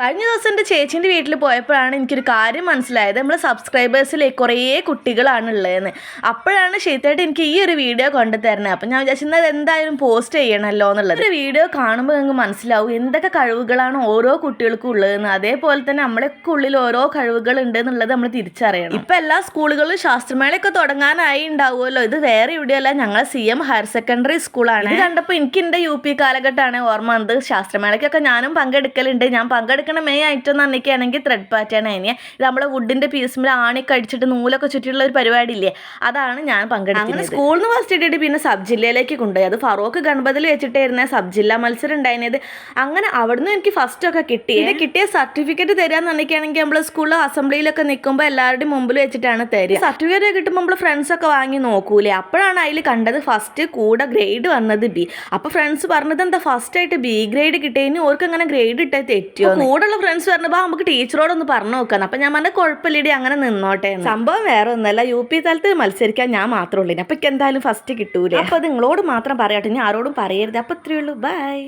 കഴിഞ്ഞ ദിവസം എന്റെ ചേച്ചീന്റെ വീട്ടിൽ പോയപ്പോഴാണ് എനിക്കൊരു കാര്യം മനസ്സിലായത്. നമ്മൾ സബ്സ്ക്രൈബേഴ്സിലെ കുറേ കുട്ടികളാണ് ഉള്ളതെന്ന് അപ്പോഴാണ് ശരിത്തായിട്ട് എനിക്ക് ഈ ഒരു വീഡിയോ കൊണ്ടു തരുന്നത്. അപ്പം ഞാൻ വിചാരിച്ചത് എന്തായാലും പോസ്റ്റ് ചെയ്യണമല്ലോ എന്നുള്ളത്. ഒരു വീഡിയോ കാണുമ്പോൾ നിങ്ങൾക്ക് മനസ്സിലാവും എന്തൊക്കെ കഴിവുകളാണ് ഓരോ കുട്ടികൾക്കും ഉള്ളതെന്ന്. അതേപോലെ തന്നെ നമ്മളൊക്കെ ഉള്ളിൽ ഓരോ കഴിവുകൾ ഉണ്ട് എന്നുള്ളത് നമ്മൾ തിരിച്ചറിയണം. ഇപ്പം എല്ലാ സ്കൂളുകളിലും ശാസ്ത്രമേളയൊക്കെ തുടങ്ങാനായി ഉണ്ടാവുമല്ലോ. ഇത് വേറെ ഇവിടെയല്ല ഞങ്ങൾ സി എം ഹയർ സെക്കൻഡറി സ്കൂളാണ് ഇത് കണ്ടപ്പോൾ എനിക്ക് എന്റെ യു പി കാലഘട്ടമാണ് ഓർമ്മ വന്നത്. ശാസ്ത്രമേളയ്ക്കൊക്കെ ഞാനും പങ്കെടുക്കലുണ്ട്. ഞാൻ പങ്കെടുക്കുന്ന മെയിൻ ഐറ്റം എന്ന് പറഞ്ഞിരിക്കുകയാണെങ്കിൽ ത്രെഡ് പാറ്റേൺ അതിനെ ഇത് നമ്മളെ വുഡിന്റെ പീസിൽ ആണി കടിച്ചിട്ട് നൂലൊക്കെ ചുറ്റിയുള്ള ഒരു പരിപാടി ഇല്ലേ അതാണ് ഞാൻ പങ്കെടുക്കുന്നത്. അങ്ങനെ സ്കൂളിൽ നിന്ന് ഫസ്റ്റ് ഇട്ടിട്ട് പിന്നെ സബ് ജില്ലയിലേക്ക് കൊണ്ടുപോയി. അത് ഫറോക്ക് ഗണപതിൽ വെച്ചിട്ടായിരുന്ന സബ് ജില്ലാ മത്സരം ഉണ്ടായിരുന്നത്. അങ്ങനെ അവിടുന്ന് എനിക്ക് ഫസ്റ്റ് ഒക്കെ കിട്ടി. ഇത് കിട്ടിയ സർട്ടിഫിക്കറ്റ് തരാന്ന് പറഞ്ഞിരിക്കുകയാണെങ്കിൽ നമ്മൾ സ്കൂളിൽ അസംബ്ലിയിലൊക്കെ നിൽക്കുമ്പോൾ എല്ലാവരുടെയും മുമ്പിൽ വെച്ചിട്ടാണ് തരിക. സർട്ടിഫിക്കറ്റ് കിട്ടുമ്പോൾ നമ്മൾ ഫ്രണ്ട്സൊക്കെ വാങ്ങി നോക്കൂലേ? അപ്പോഴാണ് അതിൽ കണ്ടത് ഫസ്റ്റ് കൂടെ ഗ്രേഡ് വന്നത് ബി അപ്പോൾ ഫ്രണ്ട്സ് പറഞ്ഞത് എന്താ ഫസ്റ്റ് ആയിട്ട് ബി ഗ്രേഡ് കിട്ടിയതിന് ഓർക്ക് അങ്ങനെ ഗ്രേഡ് ഇട്ടത് തെറ്റിയോ കൂടെയുള്ള ഫ്രണ്ട്സ് പറഞ്ഞപ്പോൾ നമുക്ക് ടീച്ചറോടൊന്ന് പറഞ്ഞു നോക്കാം അപ്പം ഞാൻ പറഞ്ഞ കുഴപ്പമില്ലടി അങ്ങനെ നിന്നോട്ടെ സംഭവം വേറെ ഒന്നല്ല യു പി തലത്ത് മത്സരിക്കാൻ ഞാൻ മാത്രമേ ഉള്ളൂ അപ്പം എനിക്ക് എന്തായാലും ഫസ്റ്റ് കിട്ടൂലേ അപ്പോൾ നിങ്ങളോട് മാത്രം പറയട്ടെ ഞാൻ ആരോടും പറയരുത്. അപ്പം ഇത്രയേ ഉള്ളൂ. ബൈ